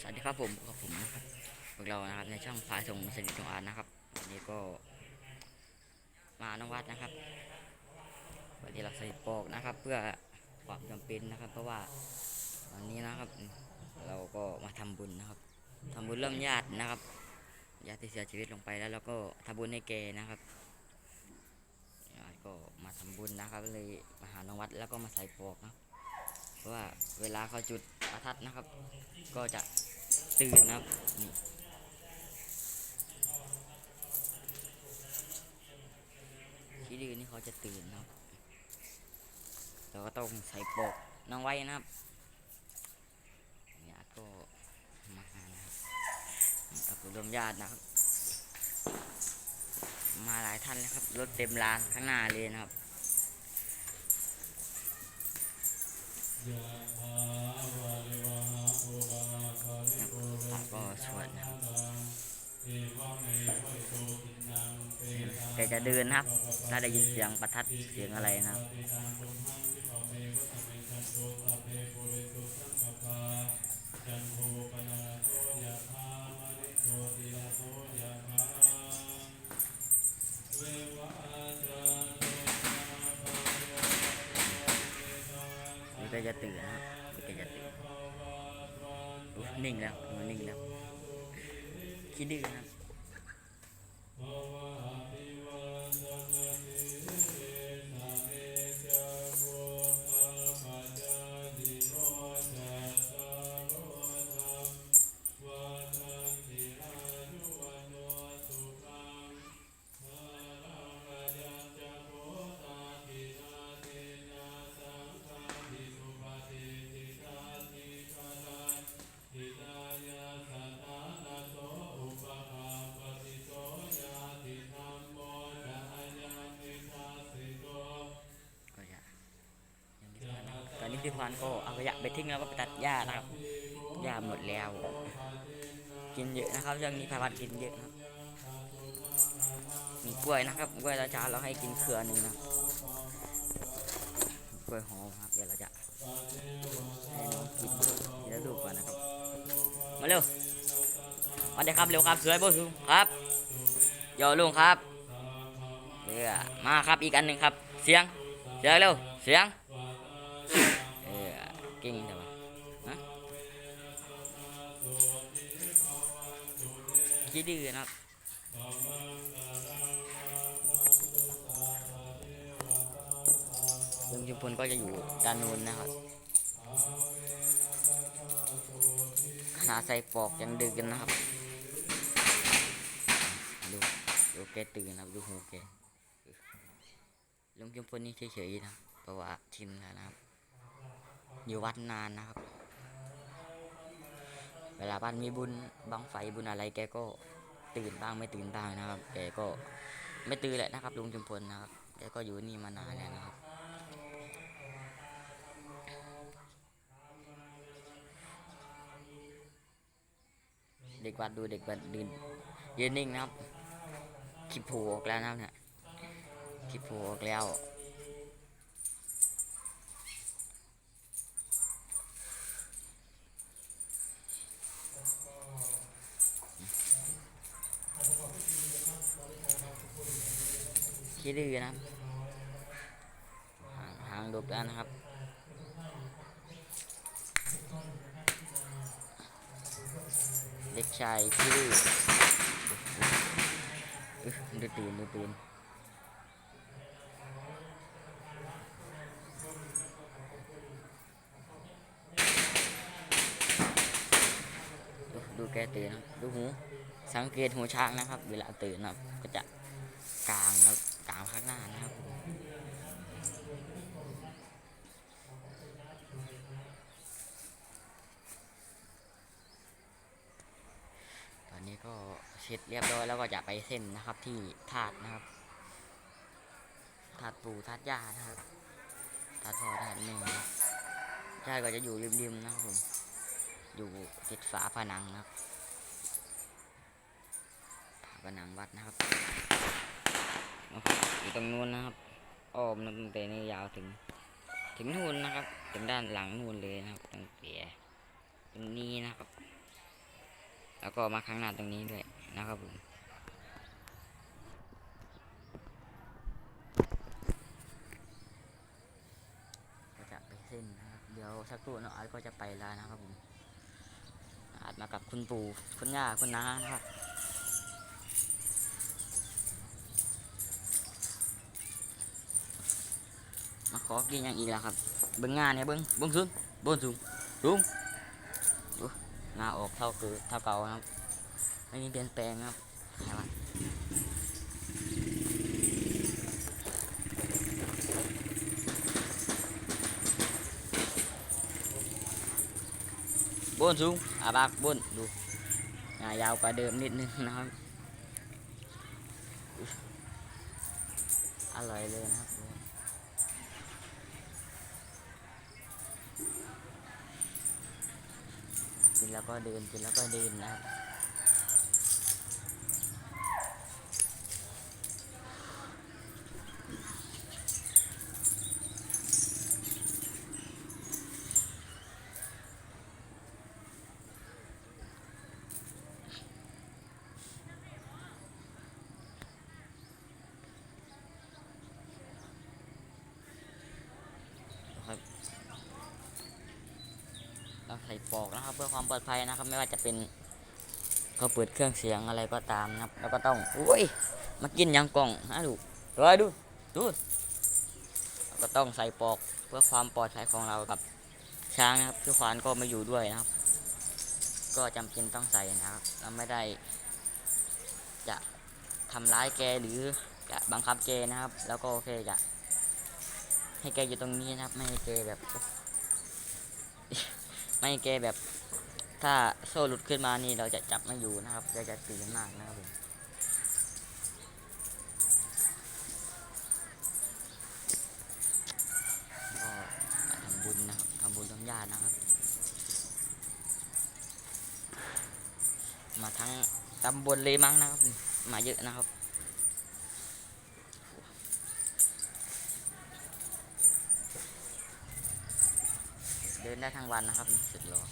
สวัสดีครับผมกับผมนะครับพวกเรานะครับในช่องพายส่งสนิทจงอานนะครับวันนี้ก็ มาน้องวัดนะครับวันนี้เราใส่ปอกนะครับ เพื่อความจำเป็นนะครับ เพราะว่าวันนี้นะครับ เราก็มาทำบุญนะครับทำบุญเริ่มญาตินะครับญาติที่เสียชีวิตลงไปแล้วเราก็ทำบุญให้แกนะครับก็มาทำบุญนะครับเลยมาหาน้องวัดแล้วก็มาใส่ปอกนะเพราะว่าเวลาเขาจุดประทัดนะครับ ก็จะ ตื่นนะครับนี่ที่ดื้อนี่เขาจะตื่นนะครับเราก็ต้องใส่ปกน้องไว้นะครับญาติก็มาหานะครับกับรวมญาตินะครับ มาหลายท่านเลยครับรถเต็มลานข้างหน้าเลยนะครับพ แกจะเดินนะครับ ถ้าได้ยินเสียงประทัดเสียงอะไรนะครับนี่ก็จะตื่นนะครับนี่ก็จะตื่นนิ่งแล้วหนูนิ่งแล้ว คิดดื้อนะ พายุนก็เอาขยะไปทิ้งแล้วก็ไปตัดหญ้านะครับหญ้าหมดแล้ว กินเยอะนะครับช่วงนี้พาพันกินเยอะนะครับ มีกล้วยนะครับกล้วยเราจะเราให้กินเครือหนึ่งนะกล้วยหอมครับเดี๋ยวเราจะให้น้องกินเดี๋ยวดูก่อนนะครับ มาเร็วมาเดี๋ยวครับเร็วครับสวยโบสูครับโยลุงครับเดี๋ยวมาครับอีกอันหนึ่งครับ เสียงเสียงเร็วเสียง เก่งแต่ว่าฮะคิดดื้อนะครับลุงชุมพลก็จะอยู่ด้านนู้นนะครับขนาดใส่ปอกยังดึกกันนะครับ ดูดูแกตื่นนะครับดูหูแกลุงจุมพลนี่เฉยๆนะเพราะว่าชินแล้วนะครับ อยู่วัดนานนะครับ เวลาบ้านมีบุญบังไฟบุญอะไรแกก็ตื่นบ้างไม่ตื่นบ้างนะครับแกก็ไม่ตื่นแหละนะครับลุงจุมพลนะครับแกก็อยู่นี่มานานแล้วนะครับ เด็กวัดดูเด็กวัดยืนยืนนิ่งนะครับคิดผูออกแล้วนะครับเนี่ยคลิปผล่ออกแล้ว คิดดื้อนะครับหางดุบแล้วนะครับเด็กชายคิดดื้อดูตื่นดูตื่นดูแกตื่นนะดูหูสังเกตหูช้างนะครับ เวลาตื่นนะก็จะกลางนะครับางข้างหน้านะครับตอนนี้ก็เสร็จเรียบร้อยแล้วก็จะไปเส้นนะครับที่ธาตุนะครับธาตุปูธาตุย่านะครับธาตุพ่อธาตุแม่นะครับใช่ก็จะอยู่ริมๆนะครับผมอยู่ติดฝาผนังนะครับผนังวัดนะครับ อยู่ตรงนู้นนะครับอ้อมตั้งแต่นี่ยาวถึง ถึงนู่นนะครับ ถึงด้านหลังนู่นเลยนะครับตั้งแต่ตรงนี้นะครับ แล้วก็มาข้างหน้าตรงนี้ด้วยนะครับผมจะไปเส้นนะครับเดี๋ยวสักครู่น้องอาร์ตก็จะไปแล้วนะครับผมอาร์ตมากับคุณปู่คุณย่าคุณน้านะครับ มาขอกินอย่างอีกแล้วครับเบิ้งงานเนี่ยเบิ้งเบิ้งสูงเบิ้งสูงสูงดูงาออกเท่าคือเท่าเก่าครับไม่มีเปลี่ยนแปลงครับไหนวะบนสูงอาบากบนดูงายาวกว่าเดิมนิดนึงนะครับ อร่อยเลยนะครับ นแล้วก็เดินกินแล้วก็เดินนะครับครับ ส่ปลอกนะครับ เพื่อความปลอดภัยนะครับ ไม่ว่าจะเป็นก็เปิดเครื่องเสียงอะไรก็ตามนะครับ แล้วก็ต้องอุ้ยมากินยังกล่องฮะดูดูดูดูแล้วก็ต้องใส่ปลอกเพื่อความปลอดภัยของเรากับช้างนะครับพี่ขวานก็ไม่อยู่ด้วยนะครับ ก็จำเป็นต้องใส่นะครับ เราไม่ได้ จะทำร้ายแกหรือจะบังคับแกนะครับ แล้วก็โอเคจะให้แกอยู่ตรงนี้นะครับ ไม่ให้แกแบบ ไม่แกแบบ ถ้าโซ่หลุดขึ้นมานี่เราจะจับไม่อยู่นะครับเราจะตื่นมากนะครับผมก็มาทำบุญนะครับทำบุญทำญาตินะครับ มาทั้งตำบลเลยมั้งนะครับ มาเยอะนะครับ เดินได้ทั้งวันนะครับสุดหล่อ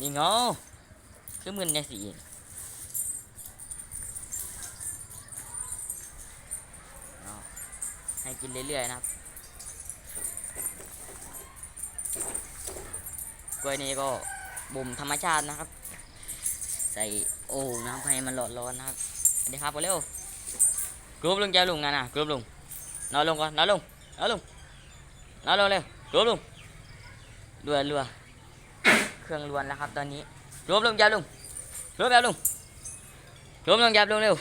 นี่เงาคือมึนเนี่ยสิเอาให้กินเรื่อยๆนะครับ กล้วยนี้ก็บ่มธรรมชาตินะครับ ใส่โอ่งน้ำให้มันหลอดร้อนนะครับ สวัสดีครับเร็วกรุ๊ปลุงแจลุงนะนะกรุ๊ปลุงนอนลงก่อนนอนลงนอนลงนอนลงเร็วกรุ๊ปลุงรัวรัวเครื่องรวนแล้วครับตอนนี้กรุ๊ปลุงแจลุงกรุ๊ปแจลุงกรุ๊ปลุงแจลุงเร็ว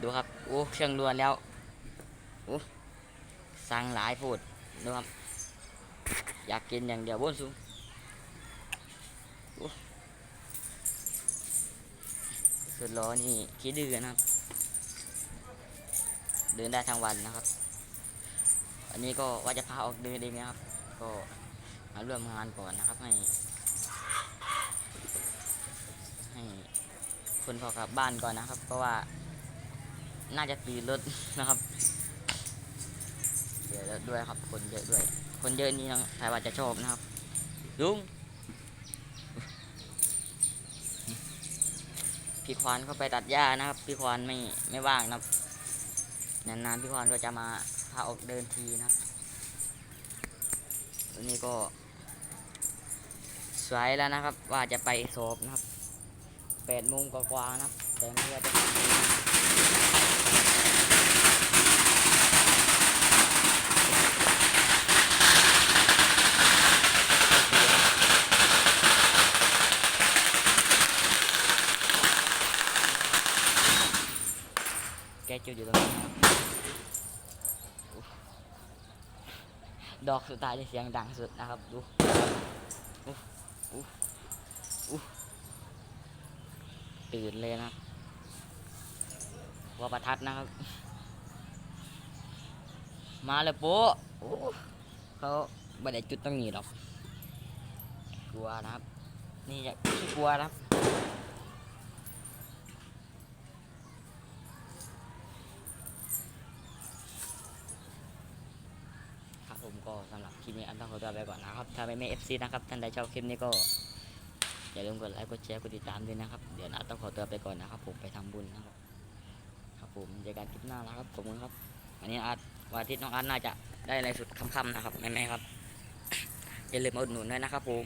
ดูครับโอ้เครื่องรวนแล้วโอ้สั่งหลายพูดดูครับอยากกินอย่างเดียวบนสูง สุดล้อนี่ขี้ดื้อนะครับ เดินได้ทั้งวันนะครับ อันนี้ก็ว่าจะพาออกเดินเองนะครับ ก็มาร่วมงานก่อนนะครับ ให้ให้คนพอกลับบ้านก่อนนะครับ เพราะว่าน่าจะตีรถนะครับเดี๋ยวด้วยครับ คนเยอะด้วย คนเยอะนี่น้องใครว่าจะชอบนะครับลุง พี่ควานเขาไปตัดหญ้านะครับ พี่ควานไม่ไม่ว่างนะครับนานๆพี่ควานก็จะมาพาออกเดินทีนะครับวันนี้ก็สวยแล้วนะครับ ว่าจะไปโศพนะครับแปดโมงกว่าๆนะครับ แต่ไม่ว่าจะ กจุดอยู่ตรงนี้นะดอกสุดท้ายที่เสียงดังสุดนะครับดูตื่นเลยนะว่าประทัดนะครับ มาเลยโป๊ะเขาไม่ได้จุดตรงนี้หรอก กลัวนะครับ นี่จะขี้กลัวนะครับ มก็สำหรับคลิปนี้อันต้องขอตัวไปก่อนนะครับ ถ้าไม่มีเอฟซีนะครับ ท่านใดชอบคลิปนี้ก็อย่าลืมกดไลค์กดแชร์กดติดตามด้วยนะครับ เดี๋ยวอันต้องขอตัวไปก่อนนะครับ ผมไปทำบุญนะครับ ครับผมเจอกันคลิปหน้าแล้วครับขอบคุณครับวันนี้อาร์ตวันอาทิตย์น้องอาร์ตน่าจะได้อะไรสุดค่ำๆนะครับแม่ๆครับอย่าลืมมาอุดหนุนด้วยนะครับผม